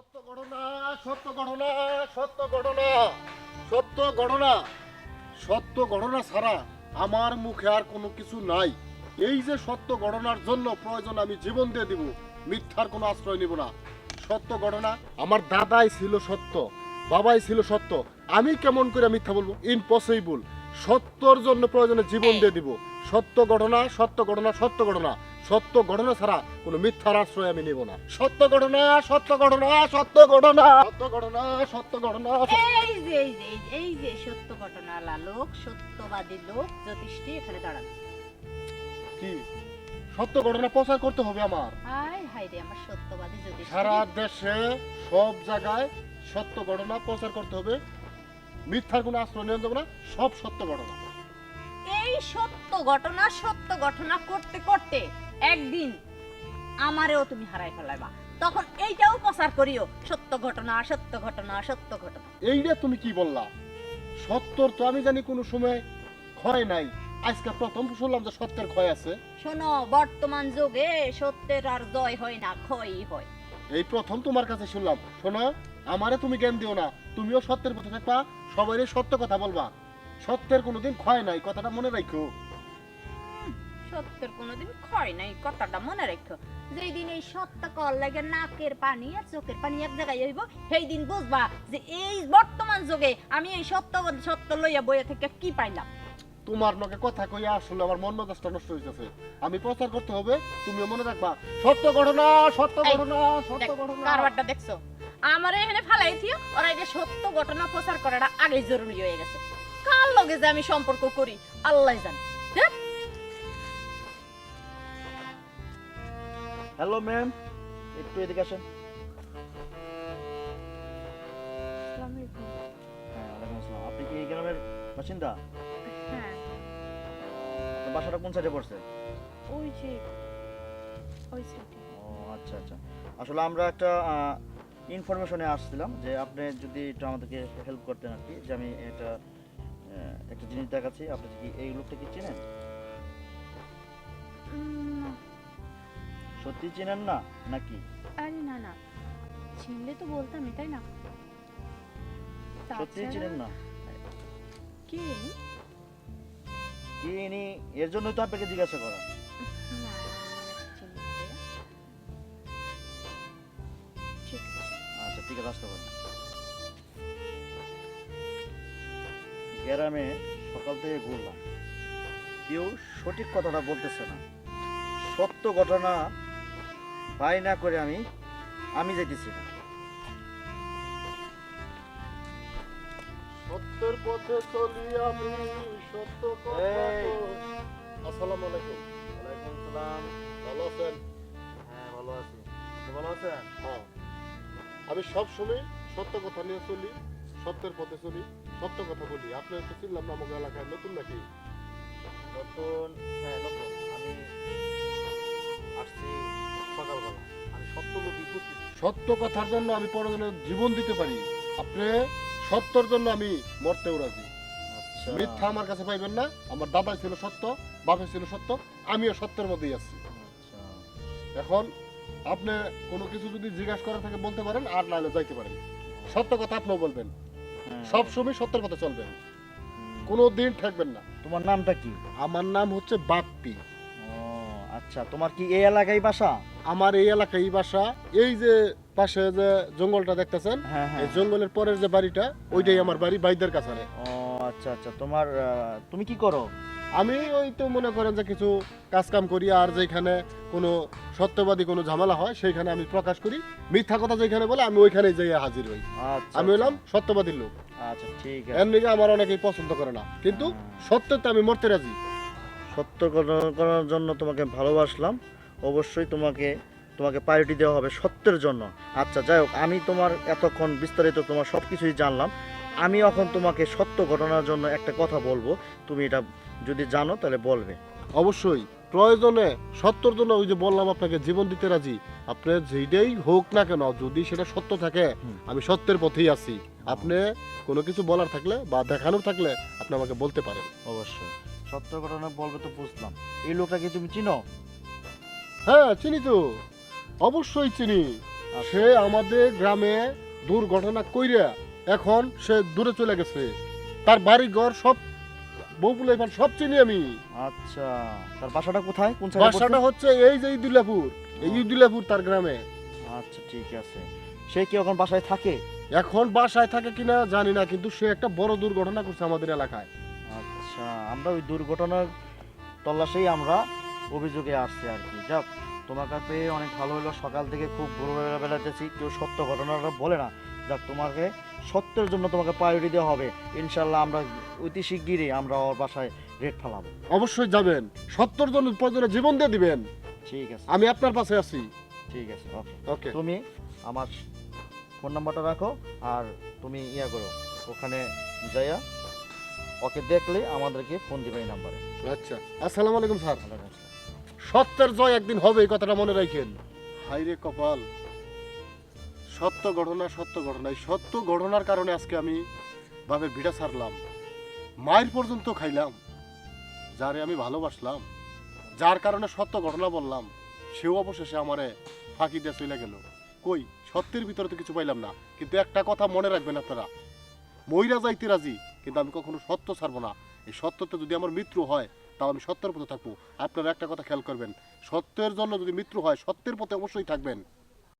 সত্য ঘটনা সত্য ঘটনা সত্য ঘটনা সত্য ঘটনা সত্য ঘটনা ছাড়া আমার মুখে আর কোনো কিছু নাই। এই যে সত্য ঘটনার জন্য প্রয়োজন আমি জীবন দিয়ে দিব, মিথ্যার কোনো আশ্রয় নিব না। সত্য ঘটনা আমার দাদাই ছিল সত্য, বাবাই ছিল সত্য। আমি কেমন করে মিথ্যা বলব? ইম্পসিবল সত্যর জন্য প্রয়োজনে জীবন দিয়ে দিব। সত্য ঘটনা সত্য ঘটনা সত্য ঘটনা। সত্য ঘটনা ছাড়া কোনো মিথ্যার আশ্রয় আমি নেব না। সত্য ঘটনা সত্য ঘটনা সত্য ঘটনা। সত্য ঘটনা সত্য ঘটনা এই যে এই যে এই যে, সত্য ঘটনালা লোক সত্যবাদী লোক জ্যোতিষটি এখানে দাঁড়ান। কি? সত্য ঘটনা প্রচার করতে হবে আমার। হাই হাই রে আমার সত্যবাদী জ্যোতিষ সারা দেশে সব জায়গায় সত্য ঘটনা প্রচার করতে হবে। মিথ্যার কোনো আশ্রয় নেওয়া যাবে না সব সত্য ঘটনা। এই সত্য ঘটনা সত্য ঘটনা করতে করতে। একদিন আমারেও তুমি হারাই ফেলাইবা। তখন এইটাও প্রচার করিও সত্য ঘটনা সত্য ঘটনা সত্য ঘটনা। এইটা তুমি কি বললা? সত্যর তো আমি জানি কোনো সময় ক্ষয় নাই। আজকে প্রথম শুনলাম যে সত্যের ক্ষয় আছে। শোনো বর্তমান যুগে সত্যের আর জয় হয় না ক্ষয়ই হয়। এই প্রথম তোমার কাছে শুনলাম। শোনো আমারে তুমি জ্ঞান দিও না। তুমিও সত্যের পথে থাকবা সবাই সত্য কথা বলবা। সত্যের কোনোদিন ক্ষয় নাই কথাটা মনে রাখো সত্যের কোনোদিন ক্ষয় নাই কথাটা মনে রেখো। যেই দিন এই সত্য কল লাগে নাকের পানি আর চোখের পানি এক জায়গায় হইব সেই দিন বুঝবা যে এই বর্তমান যুগে আমি এই সত্য সত্য লইয়া বইয়া থেকে কি পাইলাম। তোমার লগে কথা কইয়া আসলে আমার মন মেজাজটা নষ্ট হইতেছে। আমি প্রচার করতে হবে তুমিও মনে রাখবা সত্য ঘটনা সত্য ঘটনা সত্য ঘটনা। কারবারটা দেখছ? আমার এখানে ফালাই থিও ওরা এটা সত্য ঘটনা প্রচার করাটা আগে জরুরি হয়ে গেছে। কার লগে যে আমি সম্পর্ক করি? আল্লাহ জানে। দেখ হ্যালো ম্যাম একটু এদিকে আসেন হ্যাঁ ওয়ালাইকুম আসসালাম আপনি কি এই গ্রামের বাসিন্দা হ্যাঁ। আপনার বাসাটা কোন সাইডে পড়ছে? ওই যে ওই সাইডে ও আচ্ছা আচ্ছা। আসলে আমরা একটা ইনফরমেশনে আসছিলাম যে আপনি যদি একটু আমাদেরকে হেল্প করতেন আর কি যে আমি একটা একটা জিনিস দেখাচ্ছি। আপনি কি এই লোকটা কি চেনেন? সত্যি চেনেন না নাকি? আরে না না। চিনলে তো বলতামই তাই না? সত্যি চেনেন না। কে ইনি? কি ইনি এর জন্যই তো আপনাকে জিজ্ঞাসা করা। আচ্ছা ঠিক আছে আসতে পারেন। গ্রামে সকাল থেকে ঘুরলাম। কেউ সঠিক কথাটা বলতেছে না। সত্য ঘটনা বাই না করে আমি আমি যেতেছি সত্যের পথে চলি আমি সত্য কথা আসসালামু আলাইকুম। ওয়ালাইকুম সালাম। ভালো আছেন? হ্যাঁ ভালো আছি। ভালো আছেন? হ্যাঁ। আমি সব সময় সত্য কথা নিয়ে চলি সত্যের পথে চলি সত্য কথা বলি। আপনি তো চিনলাম না আমাকে এলাকায় নতুন নাকি? নতুন? হ্যাঁ নতুন। আমি সত্য কথার জন্য আমি পরজনের জীবন দিতে পারি। আপনি সত্যর জন্য আমি মরতেও রাজি। আচ্ছা। মিথ্যা আমার কাছে পাইবেন না। আমার দাদা ছিল সত্য বাপে ছিল সত্য আমিও সত্যের মধ্যেই আছি। আচ্ছা। এখন আপনি কোনো কিছু যদি জিজ্ঞাসা করা থাকে বলতে পারেন আর না হলে যাইতে পারেন। সত্য কথা আপনিও বলবেন। হ্যাঁ। সব সময় সত্যের কথা চলবেন। কোনো দিন ঠেকবেন না। তোমার নামটা কি? আমার নাম হচ্ছে বাপ্পি। আচ্ছা তোমার কি এই এলাকায় বাসা? আমার এই এলাকায় বাসা। এই যে পাশে যে জঙ্গলটা দেখতেছেন হ্যাঁ হ্যাঁ। এই জঙ্গলের পরের যে বাড়িটা ওইটাই আমার বাড়ি বাইদের কাছে ও আচ্ছা আচ্ছা তোমার আহ, তুমি কি করো? আমি ওই তো মনে করেন যে কিছু কাজ কাম করি আর যেখানে কোনো সত্যবাদী কোনো ঝামেলা হয় সেইখানে আমি প্রকাশ করি। মিথ্যা কথা যেখানে বলে আমি ওইখানেই যাই হাজির হই। আচ্ছা আমি হলাম সত্যবাদী লোক। আচ্ছা ঠিক এর আছে। নিকে আমার অনেকেই পছন্দ করে না। কিন্তু। সত্যতে আমি মরতে রাজি। সত্য ঘটনা করার জন্য তোমাকে ভালোবাসলাম। অবশ্যই তোমাকে তোমাকে প্রায়োরিটি দেওয়া হবে সত্যের জন্য। আচ্ছা যাই হোক আমি তোমার এতক্ষণ বিস্তারিত তোমার সব কিছুই জানলাম। আমি এখন তোমাকে সত্য ঘটনার জন্য একটা কথা বলব। তুমি এটা যদি জানো তাহলে বলবে। অবশ্যই। প্রয়োজনে সত্যর জন্য ওই যে বললাম আপনাকে জীবন দিতে রাজি। আপনি যেটাই হোক না কেন যদি সেটা সত্য থাকে আমি সত্যের পথেই আছি। আপনি কোনো কিছু বলার থাকলে বা দেখানোর থাকলে আপনি আমাকে বলতে পারেন। অবশ্যই। সত্য ঘটনা বলবে তো বুঝলাম। এই লোকটাকে তুমি চিনো? হ্যাঁ চিনি তো। অবশ্যই চিনি। সে আমাদের গ্রামে দুর্ঘটনা কইরা এখন সে দূরে চলে গেছে। তার বাড়ি ঘর সব বউপুলে এবার সব চিনি আমি। আচ্ছা তার বাসাটা কোথায়? কোন সাইডে বাসাটা হচ্ছে এই যে ইদুল্লাপুর এই ইদুল্লাপুর তার গ্রামে। আচ্ছা ঠিক আছে। সে কি এখন বাসায় থাকে? এখন বাসায় থাকে কিনা জানি না কিন্তু সে একটা বড় দুর্ঘটনা করছে আমাদের এলাকায়। আচ্ছা আমরা ওই দুর্ঘটনার তল্লাশেই আমরা অভিযোগে আসছি আর কি। যাক তোমাকে পেয়ে অনেক ভালো হলো সকাল থেকে খুব ভোরবেলা বেলাতেছি কেউ সত্য ঘটনাটা বলে না। যাক তোমাকে সত্যের জন্য তোমাকে প্রায়োরিটি দেওয়া হবে। ইনশাল্লাহ আমরা অতি শিগগিরই আমরা ওর বাসায় রেট ফেলাবো। অবশ্যই যাবেন। সত্তর জন প্রয়োজনে জীবন দিয়ে দিবেন। ঠিক আছে। আমি আপনার পাশে আছি। ঠিক আছে ওকে। ওকে। তুমি আমার ফোন নাম্বারটা রাখো আর তুমি ইয়া করো। ওখানে যাইয়া ওকে দেখলে আমাদেরকে ফোন দিবে এই নাম্বারে। আচ্ছা। আসসালামু আলাইকুম স্যার। সত্যের জয় একদিন হবে এই কথাটা মনে রাখেন। হাইরে কপাল। সত্য ঘটনা সত্য ঘটনা। এই সত্য ঘটনার কারণে আজকে আমি বাপের ভিড়া ছাড়লাম মায়ের পর্যন্ত খাইলাম। যারে আমি ভালোবাসলাম যার কারণে সত্য ঘটনা বললাম সেও অবশেষে আমারে ফাঁকি দিয়ে চলে গেল। কই? সত্যের ভিতরে তো কিছু পাইলাম না। কিন্তু একটা কথা মনে রাখবেন আপনারা। মইরা যাইতে রাজি কিন্তু আমি কখনো সত্য ছাড়বো না। এই সত্যটা যদি আমার মৃত্যু হয় তাও আমি সত্যের পথে থাকব। আপনারা একটা কথা খেয়াল করবেন, সত্যের জন্য যদি মৃত্যু হয়, সত্যের পথে অবশ্যই থাকবেন।